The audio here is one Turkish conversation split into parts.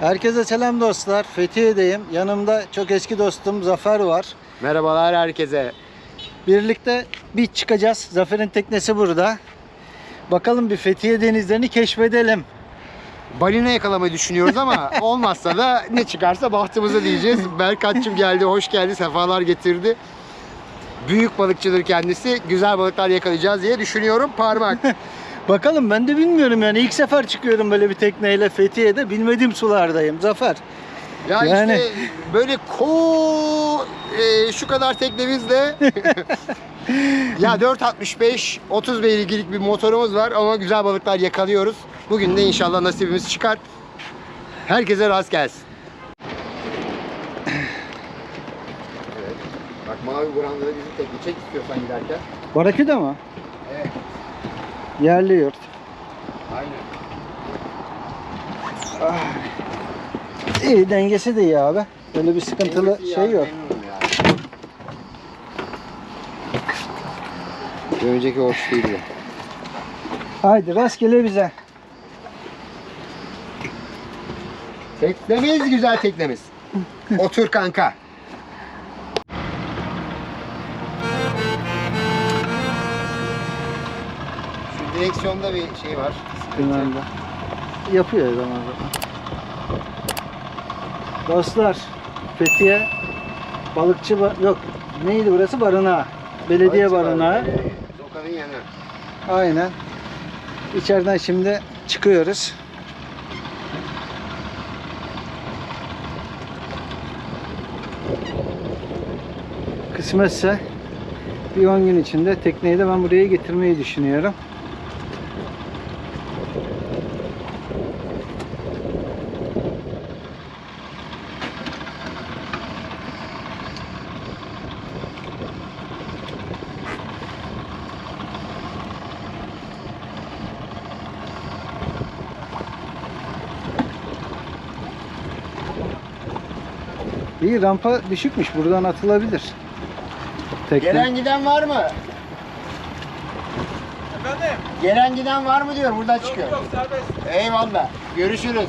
Herkese selam dostlar. Fethiye'deyim. Yanımda çok eski dostum Zafer var. Merhabalar herkese. Birlikte bir çıkacağız. Zafer'in teknesi burada. Bakalım bir Fethiye denizlerini keşfedelim. Balina yakalamayı düşünüyoruz ama olmazsa da ne çıkarsa bahtımıza diyeceğiz. Berkatçım geldi, hoş geldi, sefalar getirdi. Büyük balıkçıdır kendisi. Güzel balıklar yakalayacağız diye düşünüyorum. Parmak. Bakalım ben de bilmiyorum yani ilk sefer çıkıyorum böyle bir tekneyle Fethiye'de. Bilmediğim sulardayım Zafer. Ya Yani- işte böyle ko e, şu kadar teknemizle ya 465 30 beygirlik bir motorumuz var ama güzel balıklar yakalıyoruz. Bugün de inşallah nasibimiz çıkar. Herkese rast gelsin. Evet. Bak mavi buranda da bizim tekne çek istiyorsan giderken. Baraküda mı? Evet. Yerli yurt. Aynen. İyi dengesi de iyi abi. Böyle bir sıkıntılı Dengesi şey ya, yok. Bir önceki hoş değildi. Haydi rastgele bize. Teknemiz güzel teknemiz. Otur kanka. Direksiyonda bir şey var. De. Yapıyor zaman zaman. Dostlar Fethiye balıkçı ba- yok neydi burası barınağı. Belediye barınağı. Zokanın yanı. Aynen. İçeriden şimdi çıkıyoruz. Kısmetse bir 10 gün içinde tekneyi de ben buraya getirmeyi düşünüyorum. İyi rampa düşükmüş. Buradan atılabilir. Tekne. Gelen giden var mı? Efendim? Gelen giden var mı diyor. Buradan çıkıyor. Yok serbest. Eyvallah. Görüşürüz.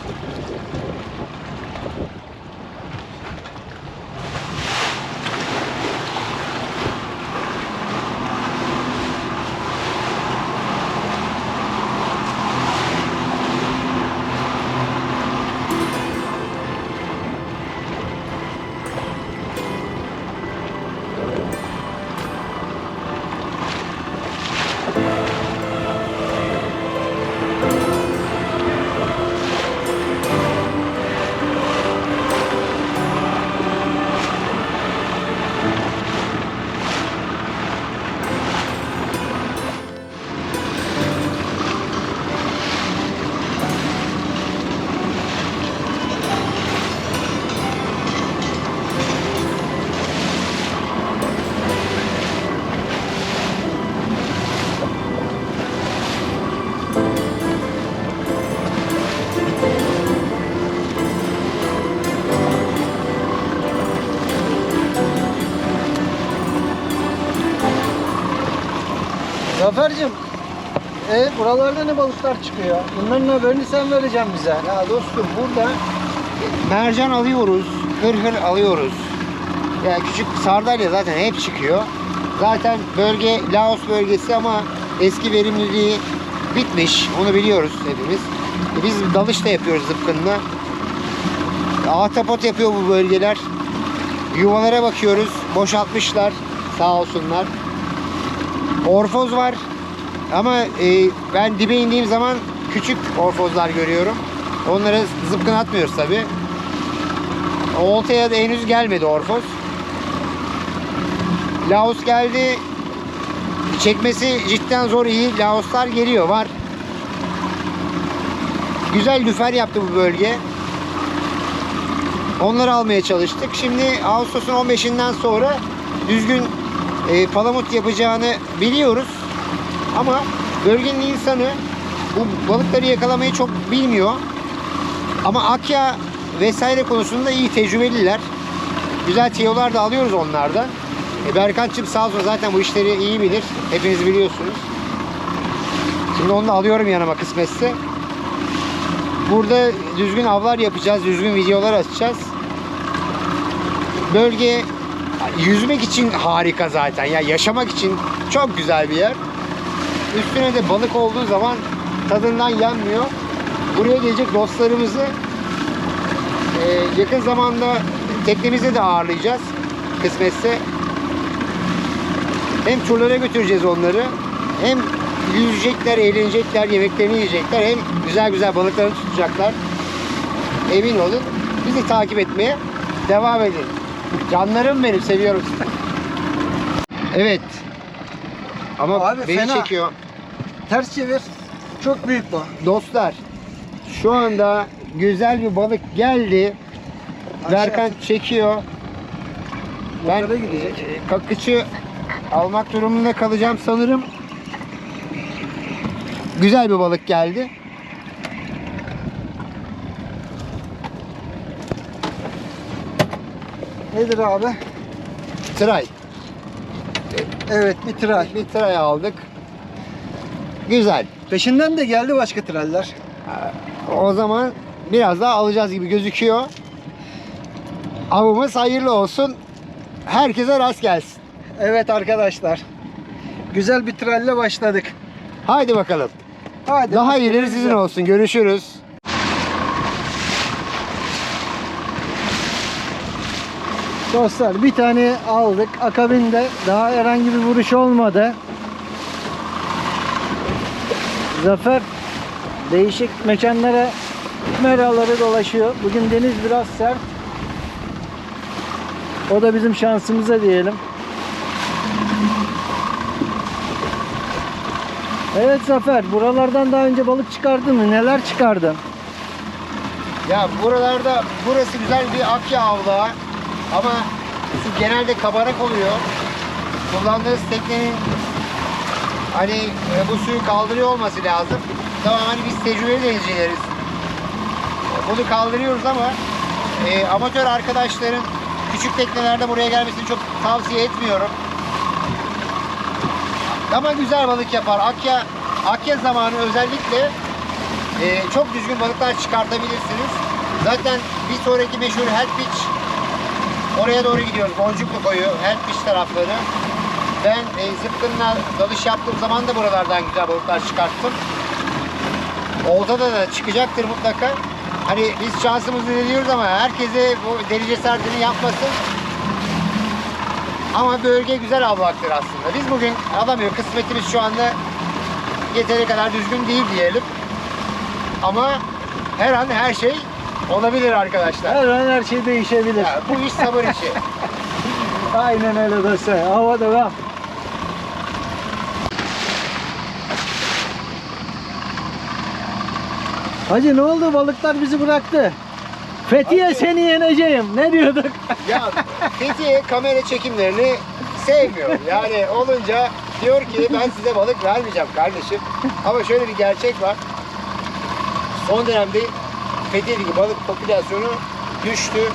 Zafer'cim e, buralarda ne balıklar çıkıyor? Bunların haberini sen vereceksin bize. Ya dostum burada mercan alıyoruz, hır hır alıyoruz. Ya küçük sardalya zaten hep çıkıyor. Zaten bölge Laos bölgesi ama eski verimliliği bitmiş. Onu biliyoruz hepimiz. E Biz dalış da yapıyoruz zıpkınla. Ahtapot yapıyor bu bölgeler. Yuvalara bakıyoruz. Boşaltmışlar. Sağ olsunlar. Orfoz var. Ama e, ben dibe indiğim zaman küçük orfozlar görüyorum. Onlara zıpkın atmıyoruz tabi. Oltaya da henüz gelmedi orfoz. Laos geldi. Çekmesi cidden zor iyi. Laoslar geliyor var. Güzel lüfer yaptı bu bölge. Onları almaya çalıştık. Şimdi Ağustos'un 15'inden sonra düzgün e, palamut yapacağını biliyoruz. Ama bölgenin insanı bu balıkları yakalamayı çok bilmiyor. Ama Akya vesaire konusunda iyi tecrübeliler. Güzel tiyolar da alıyoruz onlardan. E, Berkant'cığım sağ olsun zaten bu işleri iyi bilir. Hepiniz biliyorsunuz. Şimdi onu da alıyorum yanıma kısmetse. Burada düzgün avlar yapacağız, düzgün videolar açacağız. Bölge yüzmek için harika zaten. Ya yaşamak için çok güzel bir yer. Üstüne de balık olduğu zaman tadından yenmiyor. Buraya gelecek dostlarımızı e, yakın zamanda teknemizde de ağırlayacağız. Kısmetse. Hem turlara götüreceğiz onları. Hem yüzecekler, eğlenecekler, yemeklerini yiyecekler. Hem güzel güzel balıklarını tutacaklar. Emin olun. Bizi takip etmeye devam edin. Canlarım benim, seviyorum sizi. Evet. Ama Abi beni fena. çekiyor. Ters çevir. Çok büyük bu. Dostlar şu anda güzel bir balık geldi. Aşağı. Berkant çekiyor. Ben Motora gidecek. e, kakıcı almak durumunda kalacağım sanırım. Güzel bir balık geldi. Nedir abi? Tray. Evet bir tral. Bir tray aldık. Güzel. Peşinden de geldi başka traller. O zaman biraz daha alacağız gibi gözüküyor. Avımız hayırlı olsun. Herkese rast gelsin. Evet arkadaşlar. Güzel bir tralle başladık. Haydi bakalım. Hadi. Daha iyileri sizin olsun. Görüşürüz. Dostlar bir tane aldık. Akabinde daha herhangi bir vuruş olmadı. Zafer değişik mekanlara meraları dolaşıyor. Bugün deniz biraz sert. O da bizim şansımıza diyelim. Evet Zafer, buralardan daha önce balık çıkardın mı? Neler çıkardın? Ya buralarda burası güzel bir akya avlağı ama su genelde kabarık oluyor. Kullandığınız teknenin hani e, bu suyu kaldırıyor olması lazım. Tamam hani biz tecrübeli denizcileriz. Bunu kaldırıyoruz ama e, amatör arkadaşların küçük teknelerde buraya gelmesini çok tavsiye etmiyorum. Ama güzel balık yapar. Akya Akya zamanı özellikle ee, çok düzgün balıklar çıkartabilirsiniz. Zaten bir sonraki meşhur Help Beach oraya doğru gidiyoruz. Boncuklu koyu, Help Beach tarafları. Ben e, zıpkınla dalış yaptığım zaman da buralardan güzel balıklar çıkarttım. Oltada da çıkacaktır mutlaka. Hani biz şansımızı deniyoruz ama herkese bu deli cesaretini yapmasın. Ama bölge güzel avlaktır aslında. Biz bugün alamıyor. Kısmetimiz şu anda yeteri kadar düzgün değil diyelim. Ama her an her şey olabilir arkadaşlar. Her an her şey değişebilir. Ya, bu iş sabır işi. Aynen öyle dostlar. Hava devam. Hacı ne oldu? Balıklar bizi bıraktı. Fethiye Hacı. seni yeneceğim. Ne diyorduk? ya Fethiye kamera çekimlerini sevmiyor. Yani olunca diyor ki ben size balık vermeyeceğim kardeşim. Ama şöyle bir gerçek var. Son dönemde Fethiye'deki balık popülasyonu düştü.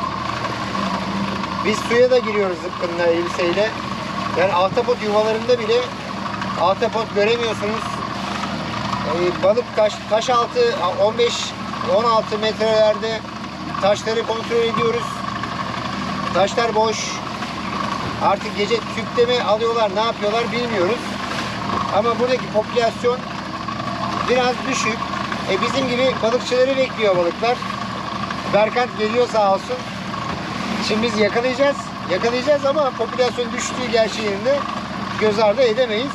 Biz suya da giriyoruz zıpkınla elbiseyle. Yani ahtapot yuvalarında bile ahtapot göremiyorsunuz. Ee, balık taş, taş altı 15-16 metrelerde taşları kontrol ediyoruz. Taşlar boş. Artık gece tüpte mi alıyorlar, ne yapıyorlar bilmiyoruz. Ama buradaki popülasyon biraz düşük. E bizim gibi balıkçıları bekliyor balıklar. Berkant geliyor sağ olsun. Şimdi biz yakalayacağız. Yakalayacağız ama popülasyon düştüğü gerçeğini de göz ardı edemeyiz.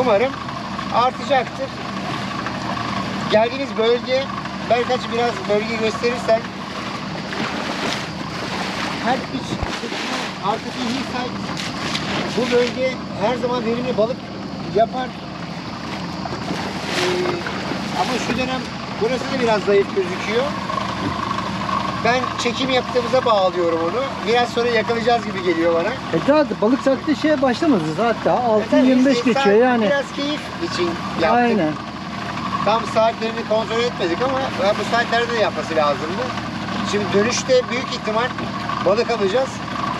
Umarım artacaktır. Geldiğimiz bölge, Berkaç'ı biraz bölgeyi gösterirsen her iç artık Hillside bu bölge her zaman verimli balık yapar. Ee, ama şu dönem burası da biraz zayıf gözüküyor. Ben çekim yaptığımıza bağlıyorum onu. Biraz sonra yakalayacağız gibi geliyor bana. E daha da balık saati şeye başlamadı zaten. Tabii 6.25 biz geçiyor yani. Biraz keyif için yaptık. Aynen. Tam saatlerini kontrol etmedik ama bu saatlerde de yapması lazımdı. Şimdi dönüşte büyük ihtimal balık alacağız.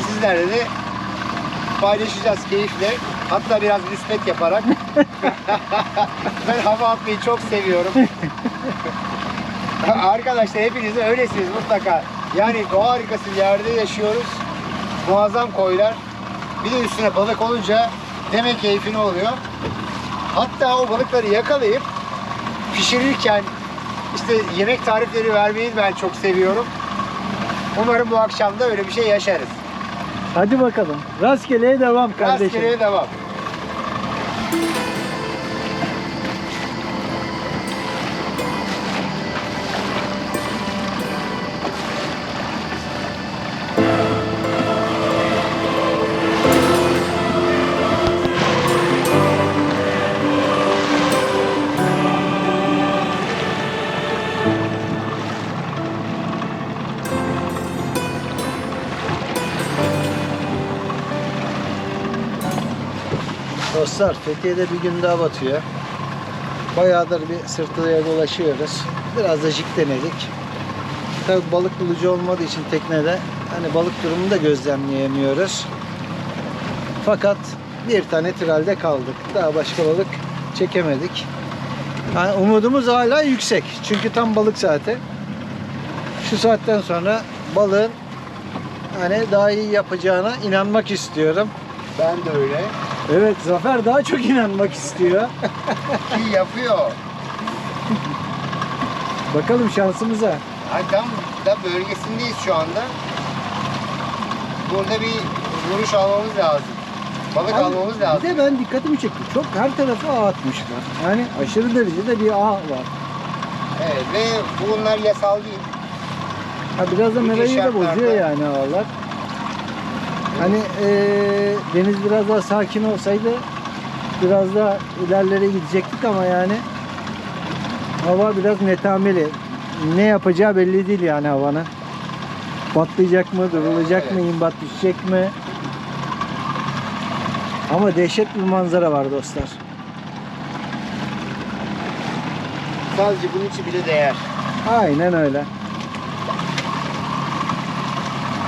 Sizlerle de paylaşacağız keyifle. Hatta biraz müspet yaparak. ben hava atmayı çok seviyorum. Arkadaşlar hepiniz öylesiniz mutlaka. Yani doğa harikası bir yerde yaşıyoruz. Muazzam koylar. Bir de üstüne balık olunca demek keyfini oluyor. Hatta o balıkları yakalayıp pişirirken işte yemek tarifleri vermeyi ben çok seviyorum. Umarım bu akşam da öyle bir şey yaşarız. Hadi bakalım. Rastgeleye devam kardeşim. Rastgeleye devam. Dostlar Fethiye'de bir gün daha batıyor. Bayağıdır bir sırtlıya dolaşıyoruz. Biraz da jig denedik. Tabi balık bulucu olmadığı için teknede hani balık durumunu da gözlemleyemiyoruz. Fakat bir tane tralde kaldık. Daha başka balık çekemedik. Yani umudumuz hala yüksek. Çünkü tam balık saati. Şu saatten sonra balığın hani daha iyi yapacağına inanmak istiyorum. Ben de öyle. Evet Zafer daha çok inanmak istiyor. Ki yapıyor. Bakalım şansımıza. Hani tam da bölgesindeyiz şu anda. Burada bir vuruş almamız lazım. Balık Abi, almamız lazım. Bir de ben dikkatimi çekti. Çok her tarafa ağ atmışlar. Yani aşırı derecede bir ağ var. Evet ve bunlar yasal değil. Ha biraz da merayı da şartlarda- bozuyor yani ağlar. Hani eee, deniz biraz daha sakin olsaydı biraz daha ilerlere gidecektik ama yani hava biraz netameli. Ne yapacağı belli değil yani havanın. Patlayacak mı, durulacak mı, imbat düşecek mi? Ama dehşet bir manzara var dostlar. Sadece bunun için bile değer. Aynen öyle.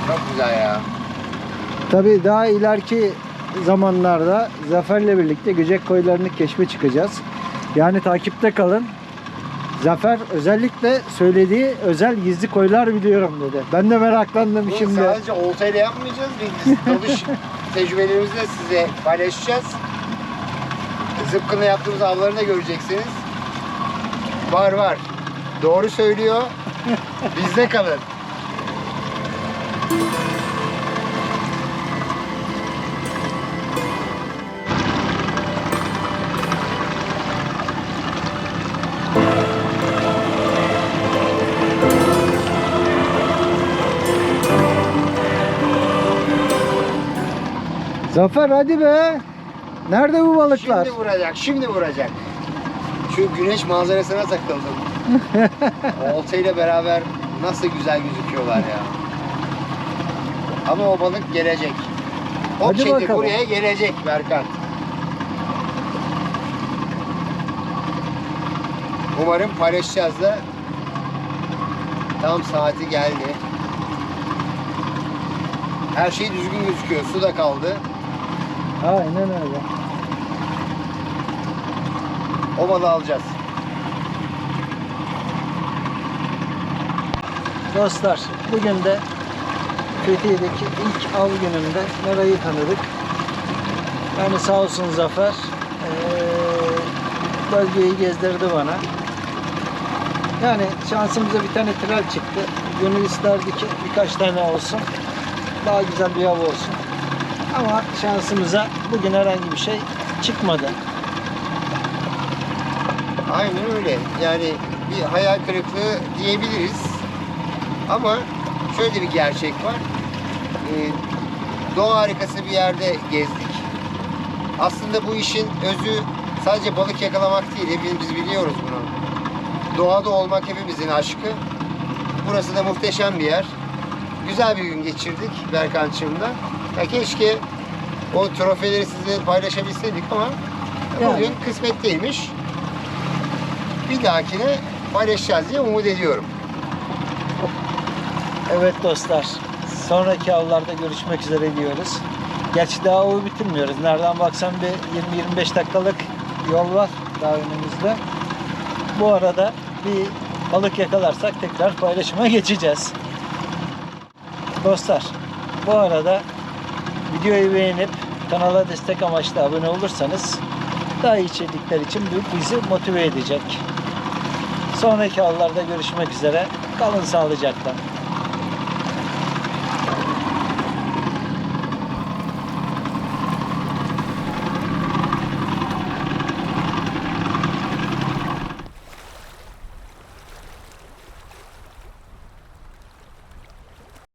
Çok güzel ya. Tabii daha ileriki zamanlarda Zafer'le birlikte Göcek koylarını keşfe çıkacağız. Yani takipte kalın. Zafer özellikle söylediği özel gizli koylar biliyorum dedi. Ben de meraklandım Bunu şimdi. sadece oltayla yapmayacağız. Biz dalış tecrübelerimizi de size paylaşacağız. Zıpkınla yaptığımız avları da göreceksiniz. Var var. Doğru söylüyor. Bizde kalın. Zafer hadi be. Nerede bu balıklar? Şimdi vuracak, şimdi vuracak. Şu güneş manzarasına takıldım. Oltayla beraber nasıl güzel gözüküyorlar ya. Ama o balık gelecek. O Hadi kedi bakalım. buraya gelecek Berkan. Umarım paylaşacağız da tam saati geldi. Her şey düzgün gözüküyor. Su da kaldı. Aynen öyle. O balığı alacağız. Dostlar bugün de Fethiye'deki ilk av günümde Mera'yı tanıdık. Yani sağ olsun Zafer eee, bölgeyi gezdirdi bana. Yani şansımıza bir tane tral çıktı. Gönül isterdi ki birkaç tane olsun. Daha güzel bir av olsun. Ama şansımıza bugün herhangi bir şey çıkmadı. Aynen öyle. Yani bir hayal kırıklığı diyebiliriz. Ama şöyle bir gerçek var. Ee, doğa harikası bir yerde gezdik. Aslında bu işin özü sadece balık yakalamak değil. Hepimiz biliyoruz bunu. Doğada olmak hepimizin aşkı. Burası da muhteşem bir yer. Güzel bir gün geçirdik Berkan'cığımla. Ya keşke o trofeleri sizinle paylaşabilseydik ama Yani. bugün kısmet değilmiş bir dahakine paylaşacağız diye umut ediyorum. Evet dostlar. Sonraki avlarda görüşmek üzere diyoruz. Gerçi daha avı bitirmiyoruz. Nereden baksan bir 20-25 dakikalık yol var daha önümüzde. Bu arada bir balık yakalarsak tekrar paylaşıma geçeceğiz. Dostlar bu arada videoyu beğenip kanala destek amaçlı abone olursanız daha iyi içerikler için bu bizi motive edecek. Sonraki avlarda görüşmek üzere. Kalın sağlıcakla.